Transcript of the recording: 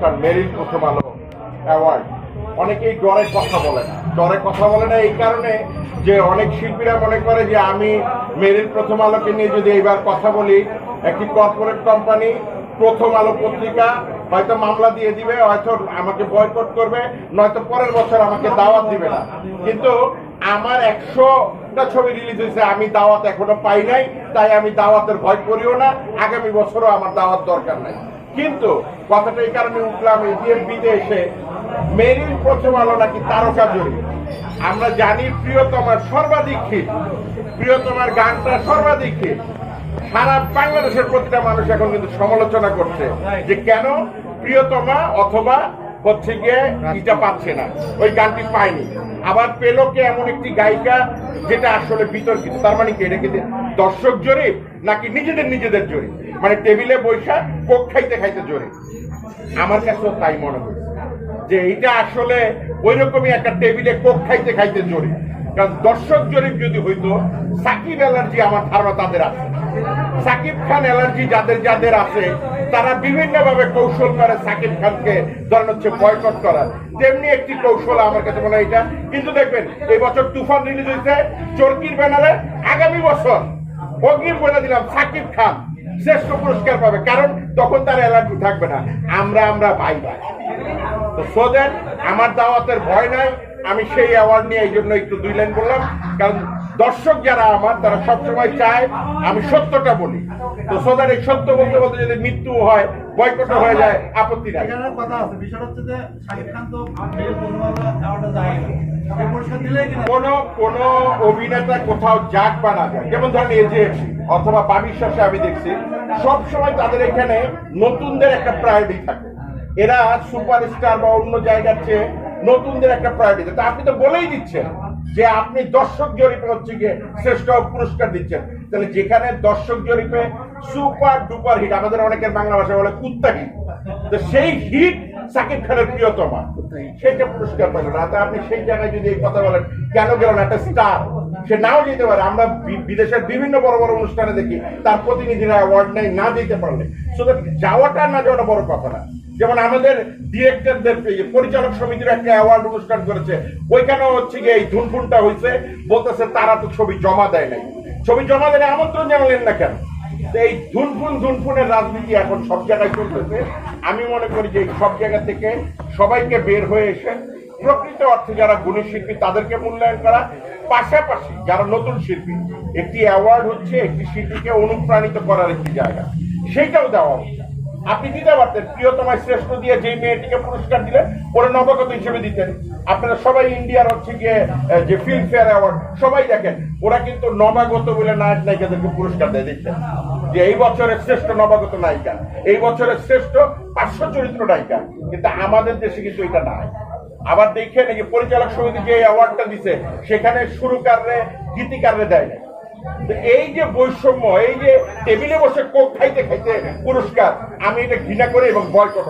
অনুষ্ঠান মেরিল প্রথম আলো অ্যাওয়ার্ড অনেকেই ডরে কথা বলে না। ডরে কথা বলে না এই কারণে যে অনেক শিল্পীরা মনে করে যে আমি মেরিল প্রথম আলোকে নিয়ে যদি এইবার কথা বলি, একটি কর্পোরেট কোম্পানি প্রথম আলো পত্রিকা, হয়তো মামলা দিয়ে দিবে, হয়তো আমাকে বয়কট করবে, নয়তো পরের বছর আমাকে দাওয়াত দিবে না। কিন্তু আমার একশোটা ছবি রিলিজ হয়েছে, আমি দাওয়াত এখনও পাই নাই, তাই আমি দাওয়াতের ভয় করিও না। আগামী বছরও আমার দাওয়াত দরকার নাই। কিন্তু কথাটা এই কারণে উঠলাম এটিএমপিতে এসে মেরিল প্রথম আলো নাকি তারকা জড়ি। আমরা জানি প্রিয়তমার সর্বাধিক হিট প্রিয়তমার গানটা সর্বাধিক হিট সারা বাংলাদেশের প্রতিটা মানুষ এখন কিন্তু সমালোচনা করছে যে কেন প্রিয়তমা অথবা হচ্ছে গিয়ে এটা পাচ্ছে না। ওই গানটি পায়নি। আবার পেল কে এমন একটি গায়িকা যেটা আসলে বিতর্কিত। তার মানে কি? এটা কি দর্শক জরিপ নাকি নিজেদের নিজেদের জরিপ? মানে টেবিলে বৈশা কোক খাইতে খাইতে জোরে। আমার কাছেও তাই মনে হয়েছে যে এটা আসলে ওই রকমই একটা টেবিলে কোক খাইতে খাইতে জরিপ কারণ দর্শক জরিপ যদি হইতো, সাকিব অ্যালার্জি আমার ধারণা তাদের আছে। সাকিব খান অ্যালার্জি যাদের যাদের আছে, তারা বিভিন্ন ভাবে কৌশল করে সাকিব খানকে ধরেন হচ্ছে বয়কট করার। তেমনি একটি কৌশল আমার কাছে মনে হয় এটা। কিন্তু দেখবেন, এই বছর তুফান রিলিজ হয়েছে, চরকির ব্যানারে আগামী বছর অগ্রিম বলে দিলাম সাকিব খান। শ্রেষ্ঠ পুরস্কার পাবে, কারণ তখন তার অ্যালার্জি থাকবে না। আমরা আমরা ভাই ভাই। তো সো দ্যাট আমার দাওয়াতের ভয় নাই, আমি সেই অ্যাওয়ার্ড নিয়ে এই জন্য একটু দুই লাইন বললাম, কারণ দর্শক যারা আমার, তারা সবসময় চায় আমি সত্যটা বলি। তো সো এই সত্য বলতে বলতে যদি মৃত্যু হয় বয়কট হয়ে যায় আপত্তি নাই। এখানে কথা আছে বিষয় হচ্ছে যে শাকিব খান তো এই কিনা? কোন অভিনেতা কোথাও যাক বা না যেমন ধরেন এজেএফসি অথবা শাসে আমি দেখছি সব সময় তাদের এখানে নতুনদের একটা প্রায়োরিটি থাকে। এরা সুপারস্টার বা অন্য জায়গার চেয়ে নতুনদের একটা প্রায়োরিটি তা আপনি তো বলেই দিচ্ছেন যে আপনি দর্শক জরিপে হচ্ছে গিয়ে শ্রেষ্ঠ পুরস্কার দিচ্ছেন। তাহলে যেখানে দর্শক জরিপে সুপার ডুপার হিট, আমাদের অনেকের বাংলা ভাষায় বলে কুত্তা হিট। তো সেই হিট সাকিব খানের প্রিয়তমা সেটা পুরস্কার পেল না। আপনি সেই জায়গায় যদি এই কথা বলেন, কেন গেল না? একটা স্টার সে নাও যেতে পারে। আমরা বিদেশের বিভিন্ন বড় বড় অনুষ্ঠানে দেখি, তার প্রতিনিধিরা অ্যাওয়ার্ড নেই না দিতে পারলে। শুধু যাওয়াটা না যাওয়াটা বড় কথা না। যেমন আমাদের ডিরেক্টরদের পরিচালক সমিতির একটা অ্যাওয়ার্ড অনুষ্ঠান করেছে। ওইখানে হচ্ছে গিয়ে এই ধুনফুনটা হয়েছে বলতেছে তারা তো ছবি জমা দেয় নাই। ছবি জমা দেয় আমন্ত্রণ জানালেন না কেন? এই ধুনফুন ধুনফুনের রাজনীতি এখন সব জায়গায় চলতেছে। আমি মনে করি যে সব জায়গা থেকে সবাইকে বের হয়ে এসে প্রকৃত অর্থে যারা গুণী শিল্পী, তাদেরকে মূল্যায়ন করা। পাশাপাশি যারা নতুন শিল্পী, একটি অ্যাওয়ার্ড হচ্ছে একটি শিল্পীকে অনুপ্রাণিত করার একটি জায়গা। সেইটাও দেওয়া আপনি দিতে পারতেন, প্রিয়তমায় শ্রেষ্ঠ দিয়ে যেই মেয়েটিকে পুরস্কার দিলেন, ওরা নবাগত হিসেবে দিতেন। আপনারা সবাই ইন্ডিয়ার হচ্ছে গিয়ে যে ফিল্ম ফেয়ার অ্যাওয়ার্ড সবাই দেখেন, ওরা কিন্তু নবাগত বলে নায়ক নায়িকাদেরকে পুরস্কার দেয় দেখতেন যে এই বছরের শ্রেষ্ঠ নবাগত নায়িকা, এই বছরের শ্রেষ্ঠ পার্শ্ব চরিত্র নায়িকা, কিন্তু আমাদের দেশে কিন্তু এটা নাই। আবার দেখে যে পরিচালক সমিতি যে অ্যাওয়ার্ডটা দিছে, সেখানে শুরু সুরকাররে গীতিকাররে দেয় না এই যে বৈষম্য, এই যে টেবিলে বসে কোক খাইতে খাইতে পুরস্কার, আমি এটা ঘৃণা করি এবং বয়কট